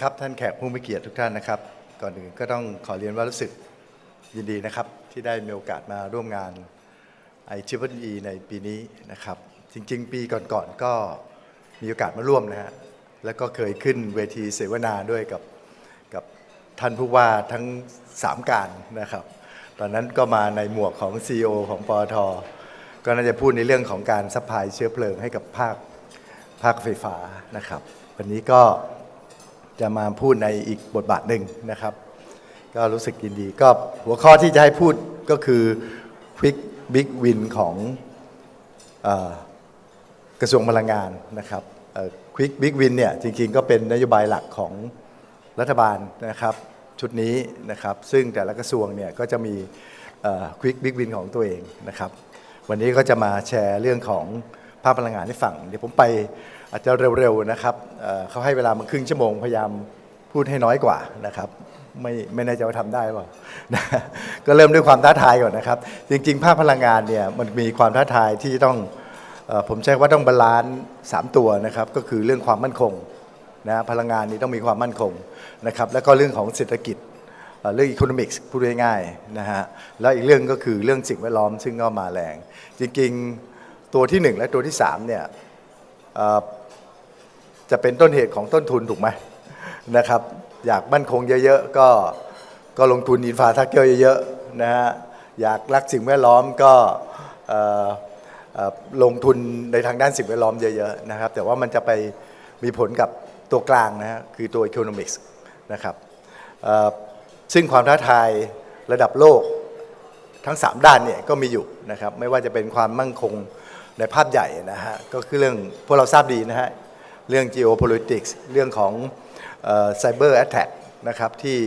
นะครับท่านแขกผู้มีเกียรติทุกท่านนะครับ ก่อนอื่นก็ต้องขอเรียนว่ารู้สึกยินดีนะครับ ที่ได้มีโอกาสมาร่วมงานไอชิพอีในปีนี้นะครับ จริง ๆ ปีก่อนๆก็มีโอกาสมาร่วมนะฮะแล้วก็เคยขึ้นเวทีเสวนาด้วยกับกับท่านผู้ว่าทั้ง 3 การนะครับ ตอนนั้นก็มาในหมวกของ CEO ของปอทก็น่าจะพูดในเรื่องของการซัพพลายเชื้อเพลิงให้กับภาคภาคไฟฟ้านะครับ วันนี้ก็ จะมาพูดในอีกบทบาทหนึ่งนะครับ ก็รู้สึกยินดี ก็หัวข้อที่จะให้พูดก็คือ Quick Big Win ของอกระทรวงพลังงานนะครับเอ่อ Quick Big Win เนี่ยจริงๆ ก็เป็นนโยบายหลักของรัฐบาลนะครับชุดนี้นะครับ ซึ่งแต่ละกระทรวงเนี่ยก็จะมีเอ่อ Quick Big Win ของตัวเองนะครับ วันนี้ก็จะมาแชร์เรื่องของภาพพลังงานให้ฟัง เดี๋ยวผมไป อาจจะเร็วๆนะครับเเขาให้เวลามาครึ่งชั่วโมงพยายามพูดให้น้อยกว่านะครับ ไม่ไม่แน่ใจว่าทำได้เปล่านะก็เริ่มด้วยความท้าทายก่อนนะครับ จริงๆ ภาพพลังงานเนี่ยมันมีความท้าทายที่ต้องออผมใช้ว่าต้องบาลานซ์สามตัวนะครับ ก็คือเรื่องความมั่นคงนะพลังงานนี้ต้องมีความมั่นคงนะครับ แล้วก็เรื่องของเศรษฐกิจเรื่องอีโคโนมิกส์พูดง่ายๆนะฮะแล้วอีกเรื่องก็คือเรื่องสิ่งแวดล้อมซึ่งก็มาแรง จริงๆ ตัวที่ 1 และตัวที่3เนี่ย จะเป็นต้นเหตุของต้นทุนถูกไหมนะครับ อยากมั่นคงเยอะๆก็ก็ลงทุนอินฟาทักเกอร์เยอะๆนะฮะอยากรักสิ่งแวดล้อมก็ลงทุนในทางด้านสิ่งแวดล้อมเยอะๆนะครับ แต่ว่ามันจะไปมีผลกับตัวกลางนะฮะคือตัวอีโคโนมิกส์นะครับซึ่งความท้าทายระดับโลกทั้ง 3 ด้านเนี่ยก็มีอยู่นะครับ ไม่ว่าจะเป็นความมั่งคงในภาพใหญ่นะฮะก็คือเรื่องพวกเราทราบดีนะฮะ เรื่อง geopolitics เรื่องของเอ่อ cyber attack นะครับที่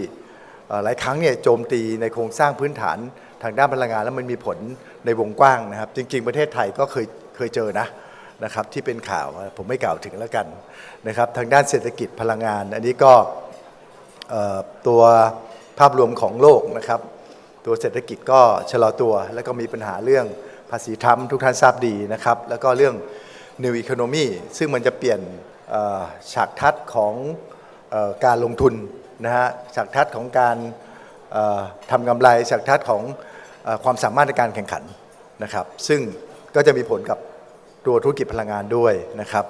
หลายครั้งเนี่ยโจมตีในโครงสร้างพื้นฐานทางด้านพลังงานแล้วมันมีผลในวงกว้างนะครับ จริง ๆ ประเทศไทยก็เคยเคยเจอนะนะครับที่เป็นข่าวผมไม่กล่าวถึงแล้วกันนะครับทางด้านเศรษฐกิจพลังงาน อันนี้ก็ตัวภาพรวมของโลกนะครับ ตัวเศรษฐกิจก็ชะลอตัว แล้วก็มีปัญหาเรื่องภาษีทรัมทุกท่านทราบดีนะครับ แล้วก็เรื่อง New Economy ซึ่งมันจะเปลี่ยน ฉากทัศน์ของอการลงทุนนะฮะฉากทัศน์ของการทำกำไรฉากทัศน์ของอความสามารถในการแข่งขันนะครับ ซึ่งก็จะมีผลกับตัวธุรกิจพลังงานด้วยนะครับ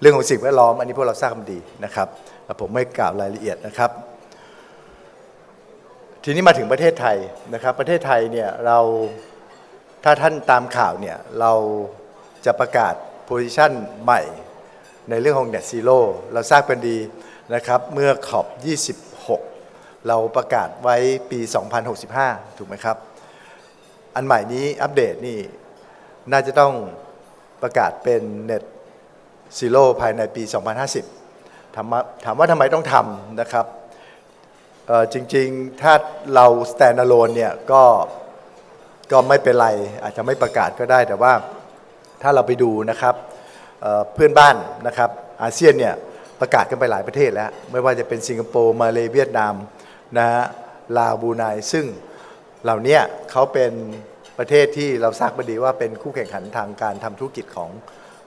เรื่องของสิ่งแวดล้อมอันนี้พวกเราทราบดีนะครับผมไม่กล่าวรายละเอียดนะครับ ทีนี้มาถึงประเทศไทยนะครับ ประเทศไทยเนี่ยเราถ้าท่านตามข่าวเนี่ยเราจะประกาศโพซิชันใหม่ ในเรื่องของ Net Zero เราทราบกันดีนะครับเมื่อขอบ 26 เราประกาศไว้ปี 2065 ถูกไหมครับ อันใหม่นี้อัปเดตนี่น่าจะต้องประกาศเป็น Net Zero ภายในปี 2050 ถามว่าถามว่าทำไมต้องทำนะครับจริงๆ ถ้าเรา stand alone เนี่ยก็ก็ไม่เป็นไร อาจจะไม่ประกาศก็ได้แต่ว่าถ้าเราไปดูนะครับ เพื่อนบ้านนะครับอาเซียนเนี่ยประกาศกันไปหลายประเทศแล้ว ไม่ว่าจะเป็นสิงคโปร์มาเลเวียดนามนะฮะลาวบูไนซึ่งเหล่านี้เขาเป็นประเทศที่เราทราบมาดีว่าเป็นคู่แข่งขันทางการทำธุรกิจของ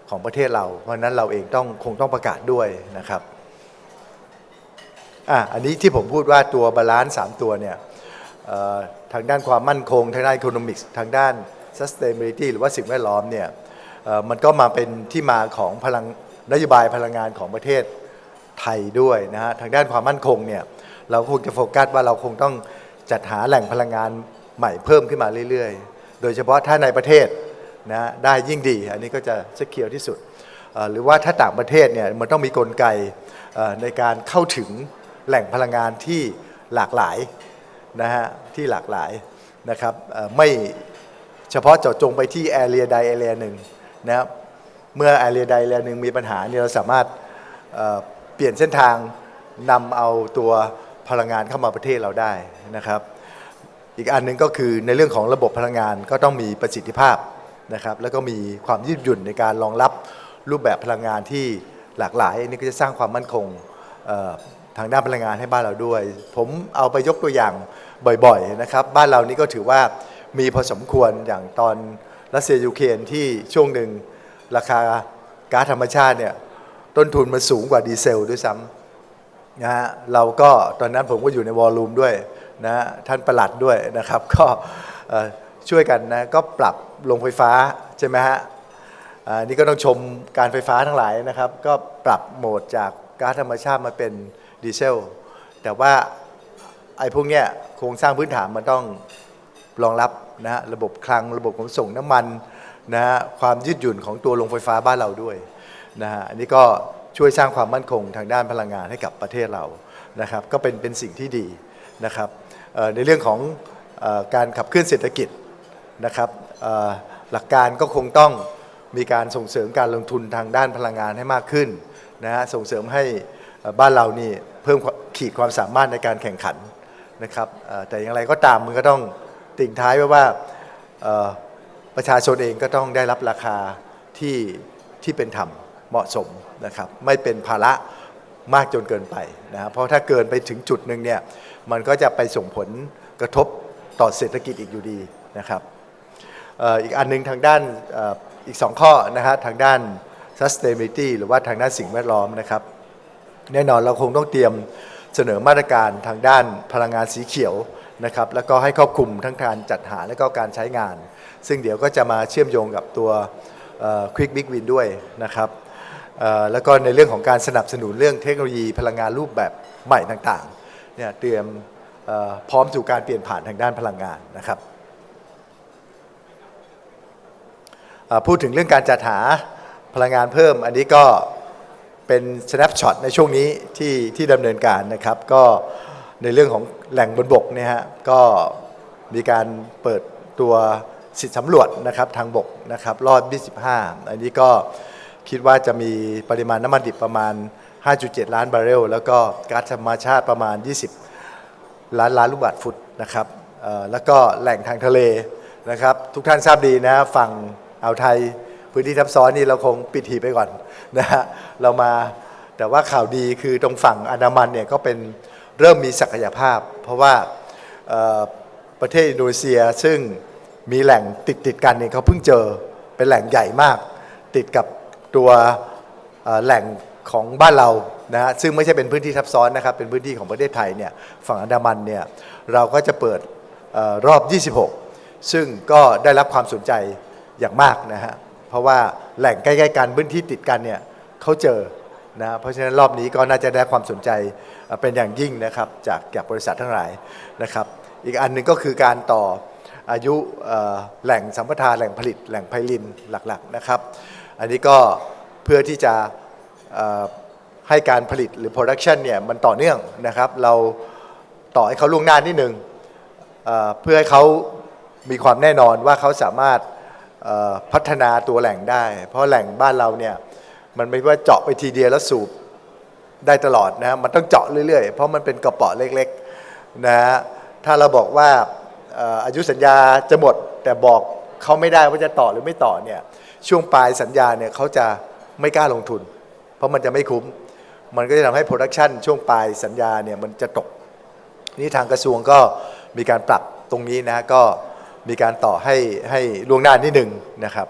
ของประเทศเรา เพราะนั้นเราเองต้องคงต้องประกาศด้วยนะครับอะอันนี้ที่ผมพูดว่าตัวบาลานซ์สามตัวเนี่ยทางด้านความมั่นคง ทางด้าน economics ทางด้าน sustainability หรือว่าสิ่งแวดล้อมเนี่ย มันก็มาเป็นที่มาของพลังนโยบายพลังงานของประเทศไทยด้วยนะฮะทางด้านความมั่นคงเนี่ยเราคงจะโฟกัสว่าเราคงต้องจัดหาแหล่งพลังงานใหม่เพิ่มขึ้นมาเรื่อยๆ โดยเฉพาะถ้าในประเทศนะได้ยิ่งดี อันนี้ก็จะ secure ที่สุด หรือว่าถ้าต่างประเทศเนี่ยมันต้องมีกลไกในการเข้าถึงแหล่งพลังงานที่หลากหลายนะฮะที่หลากหลายนะครับไม่เฉพาะเจาะจงไปที่แอเรียใดแอเรียหนึ่ง นะครับเมื่อแอเรียใดแอเรียหนึ่งมีปัญหาเนี่ยเราสามารถเเปลี่ยนเส้นทางนำเอาตัวพลังงานเข้ามาประเทศเราได้นะครับ อีกอันหนึ่งก็คือในเรื่องของระบบพลังงานก็ต้องมีประสิทธิภาพนะครับ แล้วก็มีความยืดหยุ่นในการรองรับรูปแบบพลังงานที่หลากหลายอันนี้ก็จะสร้างความมั่นคงทางด้านพลังงานให้บ้านเราด้วย ผมเอาไปยกตัวอย่างบ่อยๆนะครับ บ้านเรานี่ก็ถือว่ามีพอสมควรอย่างตอน รัสเซียยูเครนที่ช่วงหนึ่งราคาก๊าซธรรมชาติเนี่ยต้นทุนมันสูงกว่าดีเซลด้วยซ้ำนะฮะเราก็ตอนนั้นผมก็อยู่ในวอลลุ่มด้วยนะท่านประหลัดด้วยนะครับ ก็ช่วยกันนะก็ปรับโรงไฟฟ้าใช่ไหมฮะอ่านี่ก็ต้องชมการไฟฟ้าทั้งหลายนะครับ ก็ปรับโหมดจากก๊าซธรรมชาติมาเป็นดีเซล แต่ว่าไอ้พวกเนี้ยโครงสร้างพื้นฐานมันต้องรองรับ นะฮะระบบคลังระบบขนส่งน้ำมันนะฮะความยืดหยุ่นของตัวโรงไฟฟ้าบ้านเราด้วยนะฮะอันนี้ก็ช่วยสร้างความมั่นคงทางด้านพลังงานให้กับประเทศเรานะครับ ก็เป็นเป็นสิ่งที่ดีนะครับในเรื่องของออการขับเคลื่อนเศรษฐกิจนะครับหลักการก็คงต้องมีการส่งเสริมการลงทุนทางด้านพลังงานให้มากขึ้นนะฮะส่งเสริมให้บ้านเรานี่เพิ่มขีดความสามารถในการแข่งขันนะครับแต่อย่างไรก็ตามมันก็ต้อง ติ่งท้ายไว้ว่าประชาชนเองก็ต้องได้รับราคาที่ที่เป็นธรรมเหมาะสมนะครับไม่เป็นภาระมากจนเกินไปนะครับเพราะถ้าเกินไปถึงจุดหนึ่งเนี่ยมันก็จะไปส่งผลกระทบต่อเศรษฐกิจอีกอยู่ดีนะครับอีกอันหนึงทางด้านอีกสองข้อนะฮะทางด้าน sustainability หรือว่าทางด้านสิ่งแวดล้อมนะครับ แน่นอนเราคงต้องเตรียมเสนอมาตรการทางด้านพลังงานสีเขียว นะครับแล้วก็ให้ครอบคลุมทั้งการจัดหาและก็การใช้งาน ซึ่งเดี๋ยวก็จะมาเชื่อมโยงกับตัว Quick Big Win ด้วยนะครับแล้วก็ในเรื่องของการสนับสนุนเรื่องเทคโนโลยีพลังงานรูปแบบใหม่ต่างๆเนี่ยเตรียมพร้อมสู่การเปลี่ยนผ่านทางด้านพลังงานนะครับพูดถึงเรื่องการจัดหาพลังงานเพิ่ม อันนี้ก็เป็น snapshot ในช่วงนี้ที่ที่ดำเนินการนะครับก็ ในเรื่องของแหล่งบนบกเนี่ยฮะก็มีการเปิดตัวสิทธิสำรวจนะครับทางบกนะครับรอบ25 อันนี้ก็คิดว่าจะมีปริมาณน้ำมันดิบประมาณ 5.7 ล้านบาร์เรล แล้วก็ก๊าซธรรมชาติประมาณ 20 ล้านล้านลูกบาศก์ฟุตนะครับแล้วก็แหล่งทางทะเลนะครับ ทุกท่านทราบดีนะฝั่งอ่าวไทยพื้นที่ทับซ้อนนี่เราคงปิดหีไปก่อนนะฮะเรามาแต่ว่าข่าวดีคือตรงฝั่งอันดามันเนี่ยก็เป็น เริ่มมีศักยภาพ เพราะว่าประเทศอินโดนีเซียซึ่งมีแหล่งติดติดกันเนี่ยเขาเพิ่งเจอเป็นแหล่งใหญ่มาก ติดกับตัวแหล่งของบ้านเรานะฮะซึ่งไม่ใช่เป็นพื้นที่ทับซ้อนนะครับ เป็นพื้นที่ของประเทศไทยเนี่ยฝั่งอันดามันเนี่ยเราก็จะเปิดออรอบ 26 ซึ่งก็ได้รับความสนใจอย่างมากนะฮะเพราะว่าแหล่งใกล้ๆกันพื้นที่ติดกันเนี่ยเขาเจอ นะเพราะฉะนั้นรอบนี้ก็น่าจะได้ความสนใจเป็นอย่างยิ่งนะครับจากจากบริษัททั้งหลายนะครับ อีกอันหนึ่งก็คือการต่ออายุแหล่งสัมปทานแหล่งผลิตแหล่งไพลินหลักๆนะครับ อันนี้ก็เพื่อที่จะให้การผลิตหรือ production เนี่ยมันต่อเนื่องนะครับ เราต่อให้เขาล่วงหน้านิดหนึงเอ่อเพื่อให้เขามีความแน่นอนว่าเขาสามารถพัฒนาตัวแหล่งได้ เพราะแหล่งบ้านเราเนี่ย มันไม่ว่าเจาะไปทีเดียวแล้วสูบได้ตลอดนะมันต้องเจาะเรื่อยๆ เพราะมันเป็นกระป๋อเล็กๆนะฮะถ้าเราบอกว่าเอ่ออายุสัญญาจะหมดแต่บอกเขาไม่ได้ว่าจะต่อหรือไม่ต่อเนี่ยช่วงปลายสัญญาเนี่ยเขาจะไม่กล้าลงทุน เพราะมันจะไม่คุ้ม มันก็จะทำให้โปรดักชันช่วงปลายสัญญาเนี่ยมันจะตกนี่ทางกระทรวงก็มีการปรับตรงนี้นะก็มีการต่อให้ให้ล่วงหน้านิดหนึ่งนะครับ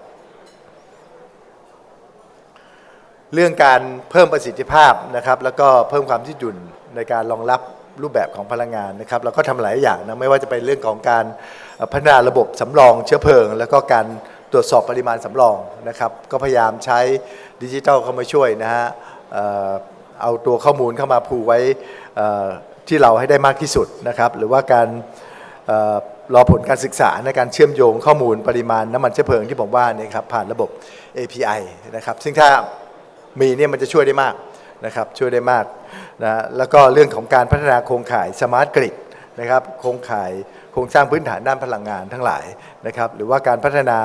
เรื่องการเพิ่มประสิทธิภาพนะครับแล้วก็เพิ่มความยืดหยุ่นในการรองรับรูปแบบของพลังงานนะครับเราก็ทำหลายอย่างนะไม่ว่าจะเป็นเรื่องของการพัฒนาระบบสำรองเชื้อเพลิง แล้วก็การตรวจสอบปริมาณสำรองนะครับก็พยายามใช้ดิจิทัลเข้ามาช่วยนะฮะเอาตัวข้อมูลเข้ามาผูกไว้ที่เราให้ได้มากที่สุดนะครับหรือว่าการรอผลการศึกษาในการเชื่อมโยงข้อมูลปริมาณน้ำมันเชื้อเพลิงที่ผมว่านี่ครับผ่านระบบ API นะครับซึ่งถ้า มีเนี่ยมันจะช่วยได้มากนะครับช่วยได้มากนะแล้วก็เรื่องของการพัฒนาโครงข่ายสมาร์ทกริดนะครับโครงข่ายโครงสร้างพื้นฐานด้านพลังงานทั้งหลายนะครับหรือว่าการพัฒนา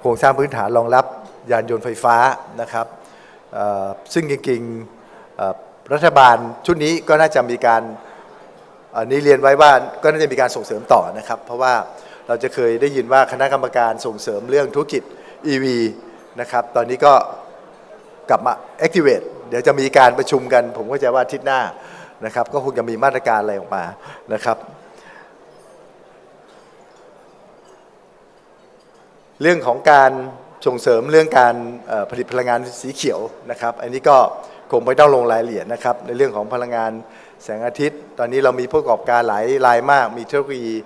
โครงสร้างพื้นฐานรองรับยานยนต์ไฟฟ้านะครับซึ่งจริงๆรัฐบาลชุดนี้ก็น่าจะมีการอ่อนี้เรียนไว้ว่าก็น่าจะมีการส่งเสริมต่อนะครับ เพราะว่าเราจะเคยได้ยินว่าคณะกรรมการส่งเสริมเรื่องธุรกิจ EV นะครับตอนนี้ก็ กลับมา activate เดี๋ยวจะมีการประชุมกัน ผมก็จะว่าทิตย์หน้านะครับ ก็คงจะมีมาตรการอะไรออกมานะครับ เรื่องของการส่งเสริมเรื่องการผลิตพลังงานสีเขียวนะครับ อันนี้ก็คงไม่ต้องลงรายละเอียดนะครับ ในเรื่องของพลังงานแสงอาทิตย์ ตอนนี้เรามีผู้ประกอบการหลายรายมาก มีเทคโนโลยี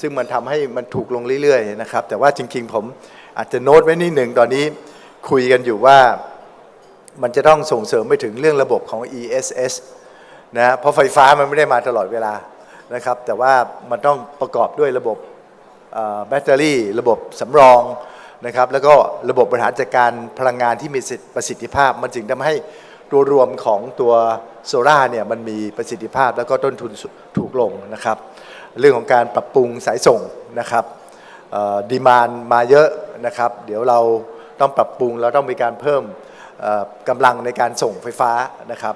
ซึ่งมันทำให้มันถูกลงเรื่อยๆนะครับ แต่ว่าจริงๆผมอาจจะโน้ตไว้นิดหนึ่งตอนนี้คุยกันอยู่ว่า มันจะต้องส่งเสริมไปถึงเรื่องระบบของ ESS นะเพราะไฟฟ้ามันไม่ได้มาตลอดเวลานะครับ แต่ว่ามันต้องประกอบด้วยระบบแบตเตอรี่ ระบบสำรองนะครับ แล้วก็ระบบบริหารจัดการพลังงานที่มีประสิทธิภาพ มันจึงทำให้ตัวรวมของตัวโซล่าเนี่ยมันมีประสิทธิภาพแล้วก็ต้นทุนถูกลงนะครับ เรื่องของการปรับปรุงสายส่งนะครับดีมานมาเยอะนะครับ เดี๋ยวเราต้องปรับปรุงเราต้องมีการเพิ่ม กำลังในการส่งไฟฟ้านะครับ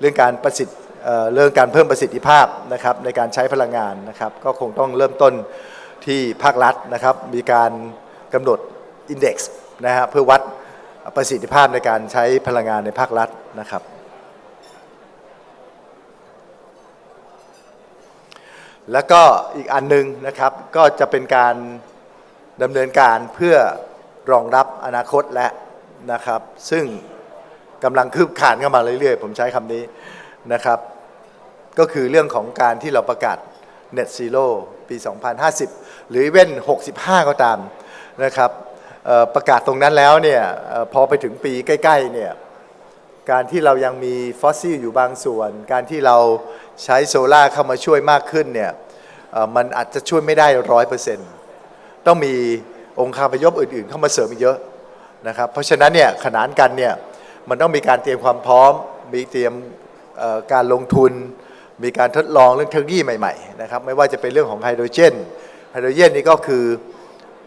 เรื่องการประสิทธิ์เรื่องการเพิ่มประสิทธิภาพนะครับในการใช้พลังงานนะครับ ก็คงต้องเริ่มต้นที่ภาครัฐนะครับ มีการกำหนดอินเด็กซ์นะฮะเพื่อวัดประสิทธิภาพในการใช้พลังงานในภาครัฐนะครับ แล้วก็อีกอันหนึงนะครับก็จะเป็นการดำเนินการเพื่อรองรับอนาคตและ นะครับ ซึ่งกำลังคืบคานเข้ามาเรื่อยๆ ผมใช้คำนี้นะครับ ก็คือเรื่องของการที่เราประกาศ Net Zero ปี 2050 หรือเว้น 65 ก็ตามนะครับประกาศตรงนั้นแล้วเนี่ยพอไปถึงปีใกล้ๆเนี่ยการที่เรายังมีฟอสซิลอยู่บางส่วน การที่เราใช้โซล่าเข้ามาช่วยมากขึ้นเนี่ยมันอาจจะช่วยไม่ได้ร้อยเปอร์เซ็นต์ต้องมีองค์คาพยพอื่นๆ เข้ามาเสริมอีกเยอะ นะครับเพราะฉะนั้นเนี่ยขนานกันเนี่ยมันต้องมีการเตรียมความพร้อม มีเตรียมการลงทุน มีการทดลองเรื่องเทคโนโลยีใหม่ๆนะครับไม่ว่าจะเป็นเรื่องของไฮโดรเจนไฮโดรเจนนี่ก็คือ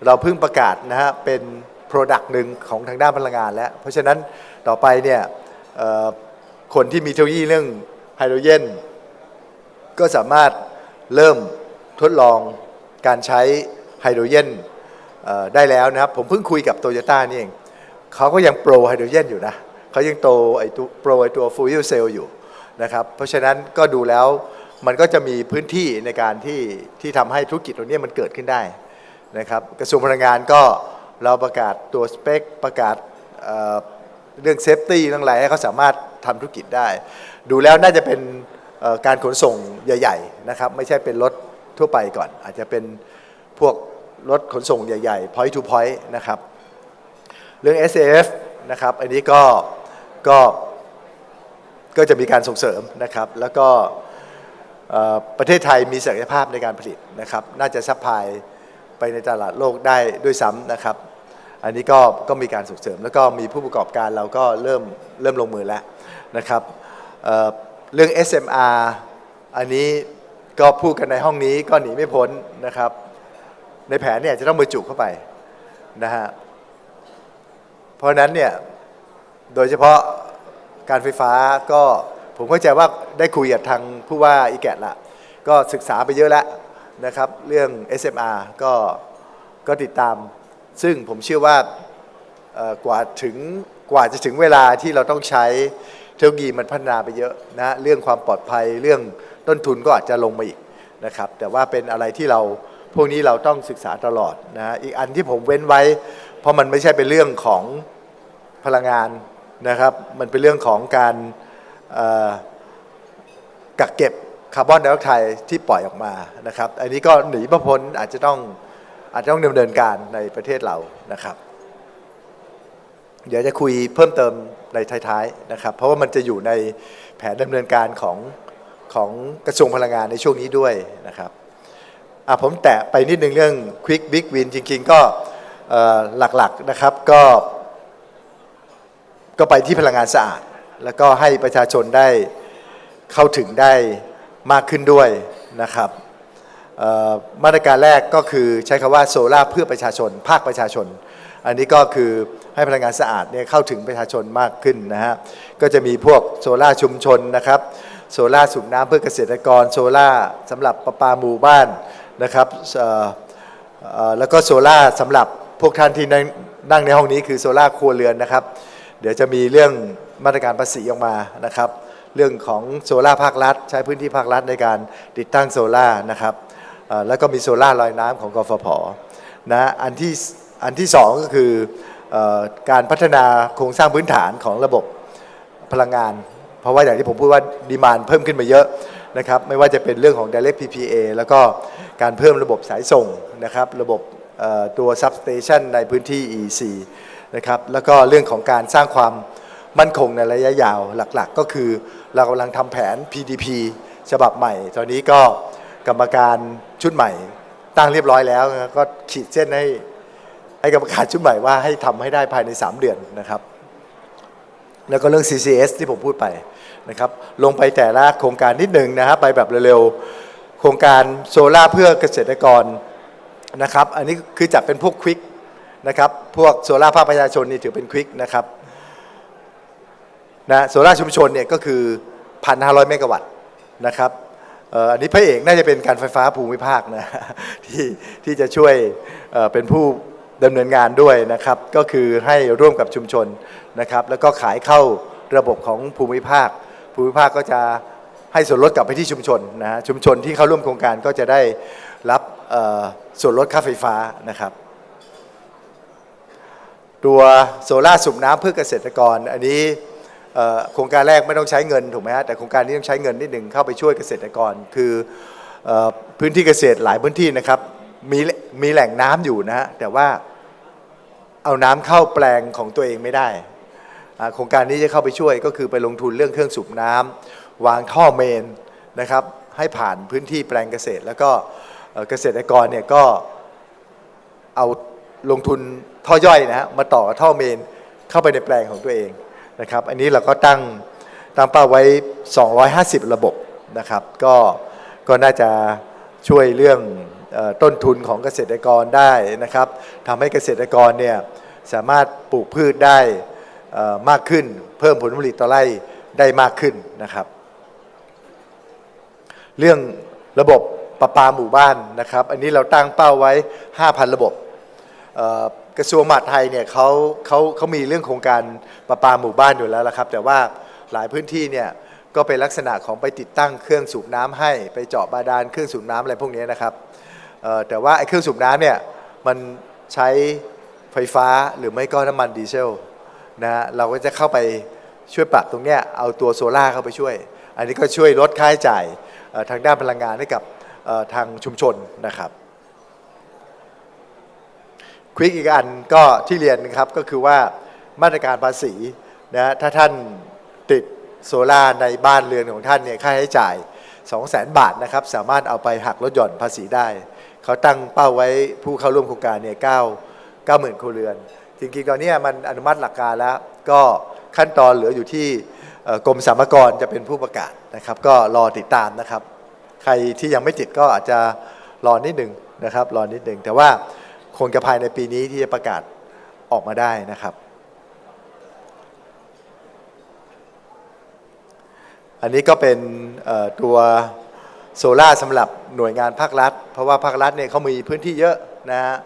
เราเพิ่งประกาศนะฮะเป็น Product หนึ่งของทางด้านพลังงานแล้ว เพราะฉะนั้นต่อไปเนี่ยคนที่มีเทคโนโลยีเรื่องไฮโดรเจนก็สามารถเริ่มทดลองการใช้ไฮโดรเจนได้แล้วนะครับ ผมเพิ่งคุยกับโตโยต้านี่เอง เขาก็ยังโปรไฮโดรเจนอยู่นะเขายังโตไอตัวโปรไอตัวฟูลเซลอยู่นะครับเพราะฉะนั้นก็ดูแล้วมันก็จะมีพื้นที่ในการที่ที่ทำให้ธุรกิจตรงนี้มันเกิดขึ้นได้นะครับกระทรวงพลังงานก็เราประกาศตัวสเปค ประกาศเเรื่องเซฟตี้เรื่องอะไรให้เขาสามารถทำธุรกิจได้ ดูแล้วน่าจะเป็นการขนส่งใหญ่ๆนะครับไม่ใช่เป็นรถทั่วไปก่อน อาจจะเป็นพวกรถขนส่งใหญ่ๆ point to point นะครับ เรื่อง SAF นะครับ อันนี้ก็ก็ก็จะมีการส่งเสริมนะครับ แล้วก็ประเทศไทยมีศักยภาพในการผลิตนะครับ น่าจะซัพพลายไปในตลาดโลกได้ด้วยซ้ำนะครับ อันนี้ก็ก็มีการส่งเสริม แล้วก็มีผู้ประกอบการเราก็เริ่มเริ่มลงมือแล้วนะครับเอ่อเรื่อง SMR อันนี้ก็พูดกันในห้องนี้ก็หนีไม่พ้นนะครับ ในแผนเนี่ยจะต้องบรรจุเข้าไปนะฮะ เพราะนั้นเนี่ยโดยเฉพาะการไฟฟ้าก็ผมเข้าใจว่าได้คุยกับทางผู้ว่าอีแกตละก็ศึกษาไปเยอะแล้วนะครับเรื่อง SMR ก็ก็ติดตาม ซึ่งผมเชื่อว่ากว่าถึงกว่าจะถึงเวลาที่เราต้องใช้เทคโนโลยีมันพัฒนาไปเยอะนะเรื่องความปลอดภัยเรื่องต้นทุนก็อาจจะลงมาอีกนะครับแต่ว่าเป็นอะไรที่เราพวกนี้เราต้องศึกษาตลอดนะอีกอันที่ผมเว้นไว้ เพราะมันไม่ใช่เป็นเรื่องของพลังงานนะครับ มันเป็นเรื่องของการกักเก็บคาร์บอนไดออกไซด์ที่ปล่อยออกมานะครับ อันนี้ก็หนีไม่พ้นอาจจะต้องอาจจะต้องดำเนินการในประเทศเรานะครับ เดี๋ยวจะคุยเพิ่มเติมในท้ายๆนะครับ เพราะว่ามันจะอยู่ในแผนดำเนินการของของกระทรวงพลังงานในช่วงนี้ด้วยนะครับอะผมแตะไปนิดนึงเรื่อง Quick Big Win จริง ๆ ก็ หลักๆนะครับก็ก็ไปที่พลังงานสะอาด แล้วก็ให้ประชาชนได้เข้าถึงได้มากขึ้นด้วยนะครับมาตรการแรกก็คือใช้คำว่าโซล่าเพื่อประชาชน ภาคประชาชน อันนี้ก็คือให้พลังงานสะอาดเนี่ยเข้าถึงประชาชนมากขึ้นนะฮะก็จะมีพวกโซล่าชุมชนนะครับโซล่าสูบน้ำเพื่อเกษตรกรโซล่าสำหรับประปาหมู่บ้านนะครับแล้วก็โซล่าสำหรับ พวกท่านที่นั่งในห้องนี้คือโซล่าครัวเรือนนะครับ เดี๋ยวจะมีเรื่องมาตรการภาษีออกมานะครับ เรื่องของโซล่าภาครัฐ ใช้พื้นที่ภาครัฐในการติดตั้งโซล่านะครับแล้วก็มีโซล่าลอยน้ำของกฟผนะอันที่อันที่สองก็คือเออการพัฒนาโครงสร้างพื้นฐานของระบบพลังงาน เพราะว่าอย่างที่ผมพูดว่าดีมานเพิ่มขึ้นมาเยอะนะครับไม่ว่าจะเป็นเรื่องของ direct PPA แล้วก็การเพิ่มระบบสายส่งนะครับระบบ ตัว substation ในพื้นที่ EC นะครับแล้วก็เรื่องของการสร้างความมั่นคงในระยะยาวหลักๆ ก็คือเรากำลังทำแผน PDP ฉบับใหม่ ตอนนี้ก็กรรมการชุดใหม่ ตั้งเรียบร้อยแล้ว ก็ขีดเส้นให้ให้กรรมการชุดใหม่ว่าให้ทำให้ได้ภายใน 3 เดือนนะครับแล้วก็เรื่อง CCS ที่ผมพูดไปนะครับลงไปแต่ละโครงการนิดหนึ่งนะครับไปแบบเร็วๆ โครงการโซล่าเพื่อเกษตรกร นะครับ อันนี้คือจัดเป็นพวกควิกนะครับ พวกโซล่าภาคประชาชนนี่ถือเป็นควิกนะครับนะโซล่าชุมชนเนี่ยก็คือ 1,500 เมกะวัตต์นะครับอันนี้พระเอกน่าจะเป็นการไฟฟ้าภูมิภาคนะที่ที่จะช่วยเป็นผู้ดำเนินงานด้วยนะครับ ก็คือให้ร่วมกับชุมชนนะครับ แล้วก็ขายเข้าระบบของภูมิภาค ภูมิภาคก็จะให้ส่วนลดกลับไปที่ชุมชนนะฮะชุมชนที่เข้าร่วมโครงการก็จะได้รับ ส่วนลดค่าไฟฟ้านะครับ ตัวโซล่าสูบน้ำเพื่อเกษตรกร อันนี้โครงการแรกไม่ต้องใช้เงินถูกไหมฮะแต่โครงการนี้ต้องใช้เงินนิดหนึ่งเข้าไปช่วยเกษตรกร คืออพื้นที่เกษตรหลายพื้นที่นะครับมีมีแหล่งน้ำอยู่นะฮะแต่ว่าเอาน้ำเข้าแปลงของตัวเองไม่ได้โครงการนี้จะเข้าไปช่วยก็คือไปลงทุนเรื่องเครื่องสูบน้ำวางท่อเมนนะครับให้ผ่านพื้นที่แปลงเกษตร แล้วก็ เกษตรกรเนี่ยก็เอาลงทุนท่อย่อยนะฮะมาต่อกับท่อเมนเข้าไปในแปลงของตัวเองนะครับ อันนี้เราก็ตั้งตั้งเป้าไว้ 250 ระบบนะครับ ก็ก็น่าจะช่วยเรื่องต้นทุนของเกษตรกรได้นะครับทำให้เกษตรกรเนี่ยสามารถปลูกพืชได้มากขึ้น เพิ่มผลผลิตต่อไร่ได้มากขึ้นนะครับ เรื่องระบบ ประปาหมู่บ้านนะครับ อันนี้เราตั้งเป้าไว้ 5,000 ระบบกระทรวงมหาดไทยเนี่ยเขาเขาเขามีเรื่องโครงการประปาหมู่บ้านอยู่แล้วละครับ แต่ว่าหลายพื้นที่เนี่ยก็เป็นลักษณะของไปติดตั้งเครื่องสูบน้ำให้ไปเจาะบาดาลเครื่องสูบน้ำอะไรพวกนี้นะครับแต่ว่าไอ้เครื่องสูบน้ำเนี่ยมันใช้ไฟฟ้าหรือไม่ก็น้ำมันดีเซลนะฮะเราก็จะเข้าไปช่วยปรับตรงเนี้ยเอาตัวโซล่าเข้าไปช่วย อันนี้ก็ช่วยลดค่าใช้จ่ายทางด้านพลังงานให้กับ ทางชุมชนนะครับควิกอีกอันก็ที่เรียนนะครับก็คือว่ามาตรการภาษีนะถ้าท่านติดโซล่าในบ้านเรือนของท่านเนี่ยค่าใช้จ่าย 2 0 0 0 0 0 บาทนะครับสามารถเอาไปหักลดหย่อนภาษีได้ เขาตั้งเป้าไว้ผู้เข้าร่วมโครงการเนี่ย9 9 0,000ครัวเรือน จริงๆ ตอนนี้มันอนุมัติหลักการแล้ว ก็ขั้นตอนเหลืออยู่ที่กรมสรรพากรจะเป็นผู้ประกาศนะครับ ก็รอติดตามนะครับ ใครที่ยังไม่ติดก็อาจจะรอนิดหนึ่งนะครับรอนิดหนึ่งแต่ว่าคงจะภายในปีนี้ที่จะประกาศออกมาได้นะครับ อันนี้ก็เป็นตัวโซล่าสำหรับหน่วยงานภาครัฐ เพราะว่าภาครัฐเนี่ยเขามีพื้นที่เยอะนะฮะ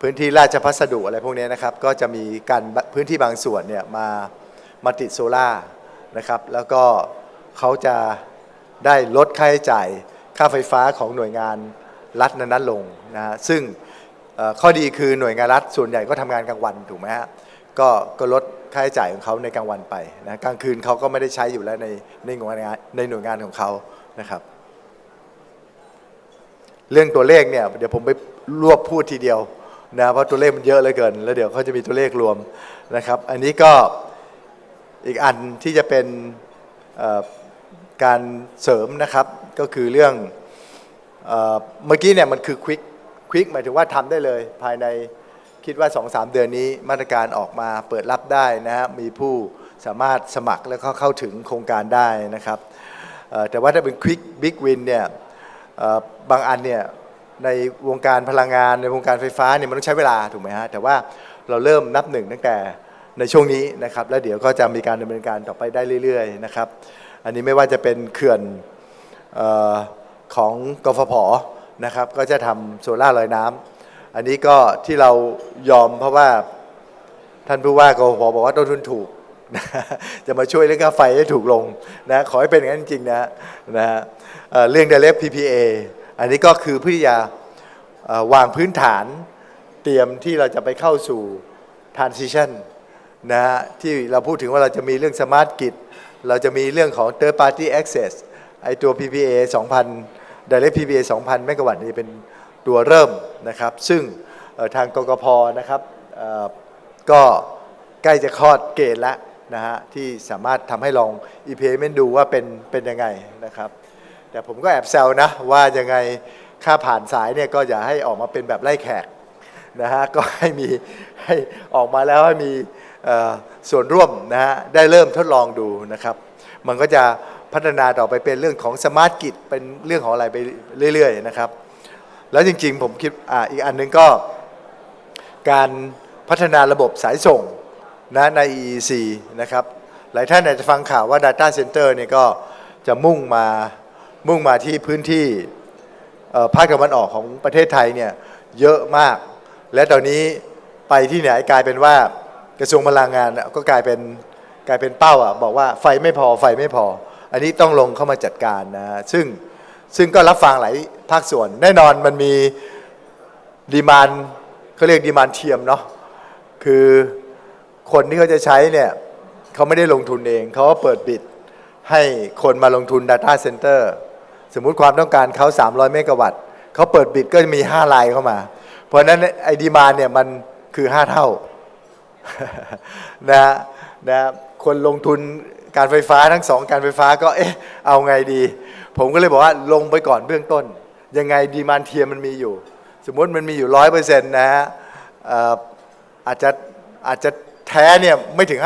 พื้นที่ราชพัสดุอะไรพวกนี้นะครับ ก็จะมีการพื้นที่บางส่วนเนี่ยมามาติดโซล่านะครับ แล้วก็เขาจะ ได้ลดค่าใช้จ่ายค่าไฟฟ้าของหน่วยงานรัฐนั้นๆลงนะฮะซึ่งข้อดีคือหน่วยงานรัฐส่วนใหญ่ก็ทำงานกลางวันถูกไหมฮะก็ก็ลดค่าใช้จ่ายของเขาในกลางวันไปนะกลางคืนเขาก็ไม่ได้ใช้อยู่แล้วในในหน่วยงานในหน่วยงานของเขานะครับ เรื่องตัวเลขเนี่ยเดี๋ยวผมไปรวบพูดทีเดียวนะเพราะตัวเลขมันเยอะเหลือเกิน แล้วเดี๋ยวเขาจะมีตัวเลขรวมนะครับ อันนี้ก็อีกอันที่จะเป็นเการเสริมนะครับก็คือเรื่องเอ่อเมื่อกี้เนี่ยมันคือควิกควิกหมายถึงว่าทำได้เลยภายในคิดว่า 2-3 เดือนนี้มาตรการออกมาเปิดรับได้นะฮะมีผู้สามารถสมัครแล้วก็เข้าถึงโครงการได้นะครับเอ่อแต่ว่าถ้าเป็นควิกบิ๊กวินเนี่ยเอ่อบางอันเนี่ยในวงการพลังงานในวงการไฟฟ้าเนี่ยมันต้องใช้เวลาถูกไหมฮะแต่ว่าเราเริ่มนับหนึ่งตั้งแต่ในช่วงนี้นะครับแล้วเดี๋ยวก็จะมีการดำเนินการต่อไปได้เรื่อยๆนะครับ อันนี้ไม่ว่าจะเป็นเขื่อนออของกฟผนะครับ ก็จะทำโซล่าลอยน้ำอันนี้ก็ที่เรายอมเพราะว่าท่านผู้ว่ากฟผบอกว่าต้นทุนถูกจะมาช่วยเรื่องค่าไฟให้ถูกลงนะขอให้เป็นอย่างนั้นจริงนะนะเเรื่อง direct PPA อันนี้ก็คือเพื่อที่จะวางพื้นฐานเตรียมที่เราจะไปเข้าสู่ transition นะฮะที่เราพูดถึงว่าเราจะมีเรื่องสมาร์ทกิจ เราจะมีเรื่องของ third party access ไอตัว PPA 2,000 direct PPA 2,000 เมกะวัตต์นี่เป็นตัวเริ่มนะครับ ซึ่งทางกกพนะครับก็ใกล้จะคลอดเกณฑ์แล้วนะฮะที่สามารถทำให้ลอง e-payment ดูว่าเป็นเป็นยังไงนะครับ แต่ผมก็แอบแซวนะ ว่ายังไงค่าผ่านสายเนี่ยก็อย่าให้ออกมาเป็นแบบไล่แขกนะฮะก็ให้มีให้ออกมาแล้วให้มี ส่วนร่วมนะฮะได้เริ่มทดลองดูนะครับ มันก็จะพัฒนาต่อไปเป็นเรื่องของสมาร์ทกิจเป็นเรื่องของอะไรไปเรื่อยๆนะครับ แล้วจริงๆผมคิดออีกอันหนึงก็ การพัฒนาระบบสายส่งนะใน EEC นะครับหลายท่านอาจจะฟังข่าวว่า Data Center เนี่ยก็จะมุ่งมามุ่งมาที่พื้นที่ภาคตะวันออกของประเทศไทยเนี่ยเยอะมาก และตอนนี้ไปที่ไหนกลายเป็นว่า กระทรวงพลังงานก็กลายเป็นกลายเป็นเป้าอะบอกว่าไฟไม่พอไฟไม่พอ อันนี้ต้องลงเข้ามาจัดการนะซึ่งซึ่งก็รับฟังหลายภาคส่วน แน่นอนมันมีดีมานเขาเรียกดีมานเทียมเนาะคือคนที่เขาจะใช้เนี่ยเขาไม่ได้ลงทุนเอง เขาก็เปิดบิดให้คนมาลงทุน Data Center สมมุติความต้องการเขา 300 เมกะวัตต์เขาเปิดบิดก็จะมี 5 ลายเข้ามา เพราะฉะนั้นไอ้ดีมานเนี่ยมันคือ 5 เท่า นะฮะนะฮะคนลงทุนการไฟฟ้าทั้งสองการไฟฟ้าก็เอ๊ะเอาไงดี ผมก็เลยบอกว่าลงไปก่อนเบื้องต้น ยังไงดีมานเทียมมันมีอยู่ สมมติมันมีอยู่ร้อยเปอร์เซ็นต์นะฮะอาจจะอาจจะแท้เนี่ยไม่ถึง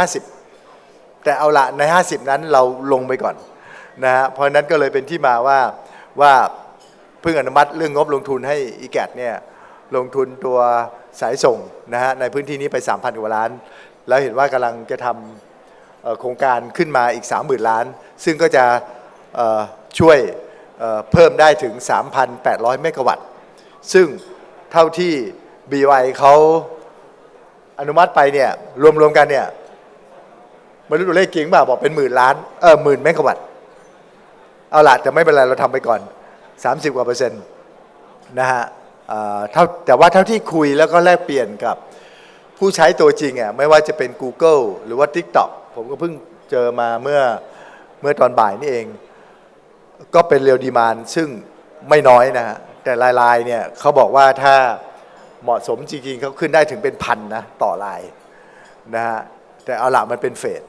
50 แต่เอาละใน 50 นั้นเราลงไปก่อนนะฮะเพราะนั้นก็เลยเป็นที่มาว่าว่าเพิ่งอนุมัติเรื่องงบลงทุนให้อีแกเนี่ยลงทุนตัว สายส่งนะฮะในพื้นที่นี้ไป 3,000กว่าล้าน แล้วเห็นว่ากำลังจะทำโครงการขึ้นมาอีก 30,000 ล้าน ซึ่งก็จะช่วยเพิ่มได้ถึง 3,800 เมกะวัตต์ ซึ่งเท่าที่ BY เขาอนุมัติไปเนี่ยรวมๆกันเนี่ยไม่รู้ตัวเลขจริงป่าบอกเป็นหมื่นล้านเออหมื่นเมกะวัตต์เอาละแต่ไม่เป็นไรเราทำไปก่อน 30 กว่าเปอร์เซ็นต์นะฮะ แต่ว่าเท่าที่คุยแล้วก็แลกเปลี่ยนกับผู้ใช้ตัวจริงอะไม่ว่าจะเป็น Google หรือว่า TikTok ผมก็เพิ่งเจอมาเมื่อเมื่อตอนบ่ายนี่เอง ก็เป็นเรียวดีมานซึ่งไม่น้อยนะฮะแต่ลายๆเนี่ยเขาบอกว่าถ้าเหมาะสมจริงๆเขาขึ้นได้ถึงเป็นพันนะต่อลายนะฮะแต่เอาละมันเป็นเฟส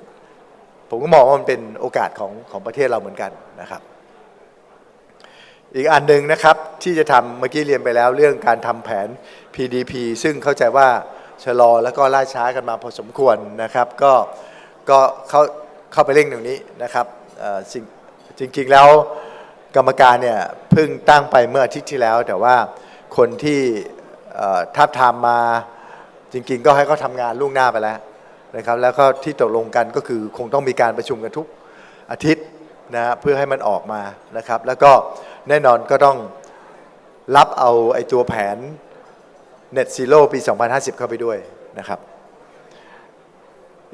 ผมก็มองว่ามันเป็นโอกาสของของประเทศเราเหมือนกันนะครับ อีกอันหนึ่งนะครับที่จะทำเมื่อกี้เรียนไปแล้วเรื่องการทำแผน PDP ซึ่งเข้าใจว่าชะลอแล้วก็ล่าช้ากันมาพอสมควรนะครับ ก็ก็เข้าเข้าไปเร่งตรงนี้นะครับเอ่อสิ่งจริงๆแล้วกรรมการเนี่ยเพิ่งตั้งไปเมื่ออาทิตย์ที่แล้ว แต่ว่าคนที่ทับทามมาจริงๆ ก็ให้เขาทำงานล่วงหน้าไปแล้วนะครับ แล้วก็ที่ตกลงกันก็คือคงต้องมีการประชุมกันทุกอาทิตย์นะเพื่อให้มันออกมานะครับ แล้วก็ แน่นอนก็ต้องรับเอาไอ้ตัวแผน Net Zero ปี 2050 เข้าไปด้วยนะครับ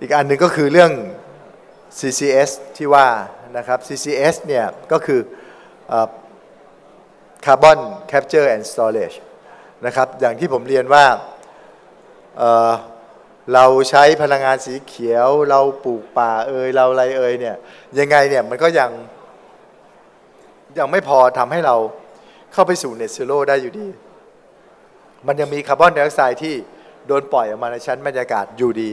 อีกอันหนึ่งก็คือเรื่อง CCS ที่ว่านะครับ CCS เนี่ยก็คือ Carbon Capture and Storage นะครับ อย่างที่ผมเรียนว่าเเราใช้พลังงานสีเขียว เราปลูกป่าเอยเราอะไรเอยเนี่ยยังไงเนี่ยมันก็ยัง ยังไม่พอทำให้เราเข้าไปสู่ Net Zero ได้อยู่ดี มันยังมีคาร์บอนไดออกไซด์ที่โดนปล่อยออกมาในชั้นบรรยากาศอยู่ดี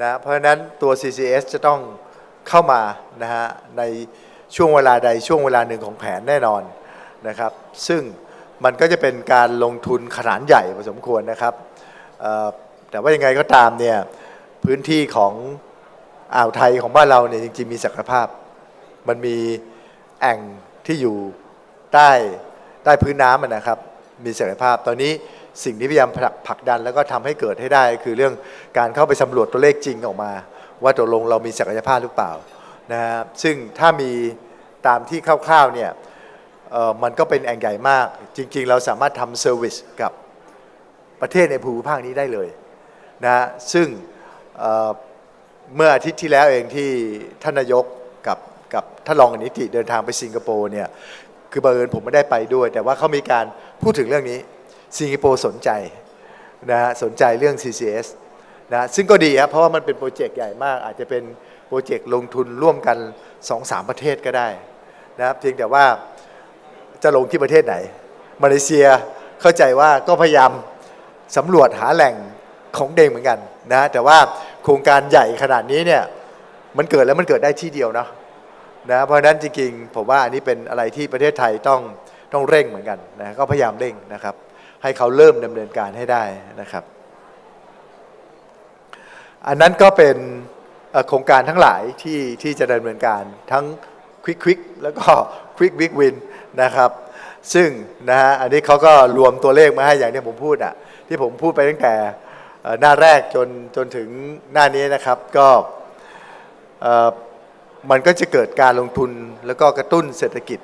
นะเพราะฉะนั้นตัว CCS จะต้องเข้ามานะฮะในช่วงเวลาใดช่วงเวลาหนึ่งของแผนแน่นอนนะครับ ซึ่งมันก็จะเป็นการลงทุนขนาดใหญ่พอสมควรนะครับแต่ว่ายังไงก็ตามเนี่ยพื้นที่ของอ่าวไทยของบ้านเราเนี่ยจริงๆมีศักยภาพ มันมีแอ่ง ที่อยู่ใต้ใต้พื้นน้ำนะครับ มีศักยภาพตอนนี้สิ่งที่พยายามผลักดัน แล้วก็ทำให้เกิดให้ได้ คือเรื่องการเข้าไปสำรวจตัวเลขจริงออกมา ว่าตกลงเรามีศักยภาพหรือเปล่านะฮะซึ่งถ้ามีตามที่คร่าวๆเนี่ยมันก็เป็นแอ่งใหญ่มาก จริง ๆ เราสามารถทำเซอร์วิสกับประเทศในภูมิภาคนี้ได้เลยนะซึ่งเเมื่ออาทิตย์ที่แล้วเองที่ท่านนายกกับ ท่านรองอนิติเดินทางไปสิงคโปร์เนี่ยคือบังเอิญผมไม่ได้ไปด้วย แต่ว่าเขามีการพูดถึงเรื่องนี้สิงคโปร์สนใจนะฮะสนใจเรื่อง CCS นะซึ่งก็ดีครับเพราะว่ามันเป็นโปรเจกต์ใหญ่มาก อาจจะเป็นโปรเจกต์ลงทุนร่วมกัน 2-3 ประเทศก็ได้นะครับเพียงแต่ว่าจะลงที่ประเทศไหน มาเลเซียเข้าใจว่าก็พยายามสำรวจหาแหล่งของเดงเหมือนกันนะแต่ว่าโครงการใหญ่ขนาดนี้เนี่ยมันเกิดแล้วมันเกิดได้ที่เดียวเนาะ นะเพราะฉะนั้นจริงๆผมว่าอันนี้เป็นอะไรที่ประเทศไทยต้องต้องเร่งเหมือนกันนะก็พยายามเร่งนะครับ ให้เขาเริ่มดำเนินการให้ได้นะครับ อันนั้นก็เป็นโครงการทั้งหลายที่ที่จะดำเนินการทั้งควิกควิกแล้วก็ควิกบิ๊กวินนะครับ ซึ่งนะฮะอันนี้เขาก็รวมตัวเลขมาให้อย่างที่ผมพูดอะที่ผมพูดไปตั้งแต่หน้าแรกจนจนถึงหน้านี้นะครับก็ มันก็จะเกิดการลงทุนแล้วก็กระตุ้นเศรษฐกิจ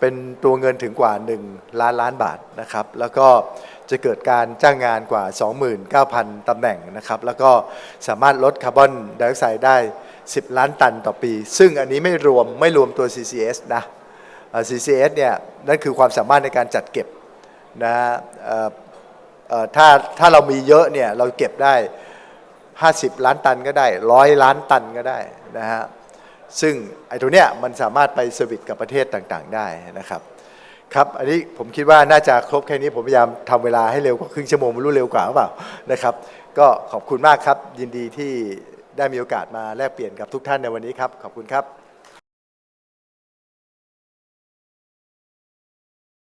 เป็นตัวเงินถึงกว่า 1 ล้านล้านบาทนะครับ แล้วก็จะเกิดการจ้างงานกว่า 29,000 ตำแหน่งนะครับ แล้วก็สามารถลดคาร์บอนไดออกไซด์ได้ 10 ล้านตันต่อปี ซึ่งอันนี้ไม่รวมไม่รวมตัว CCS นะ CCS เนี่ยนั่นคือความสามารถในการจัดเก็บนะถ้าถ้าเรามีเยอะเนี่ยเราเก็บได้ 50 ล้านตันก็ได้ร้อยล้านตันก็ได้นะฮะ ซึ่งไอ้ตัวเนี้ยมันสามารถไปเซอร์วิสกับประเทศต่างๆ ได้นะครับครับอันนี้ผมคิดว่าน่าจะครบแค่นี้ผมพยายามทำเวลาให้เร็วกว่าครึ่งชั่วโมงไม่รู้เร็วกว่าหรือเปล่านะครับ ก็ขอบคุณมากครับยินดีที่ได้มีโอกาสมาแลกเปลี่ยนกับทุกท่านในวันนี้ครับ ขอบคุณครับ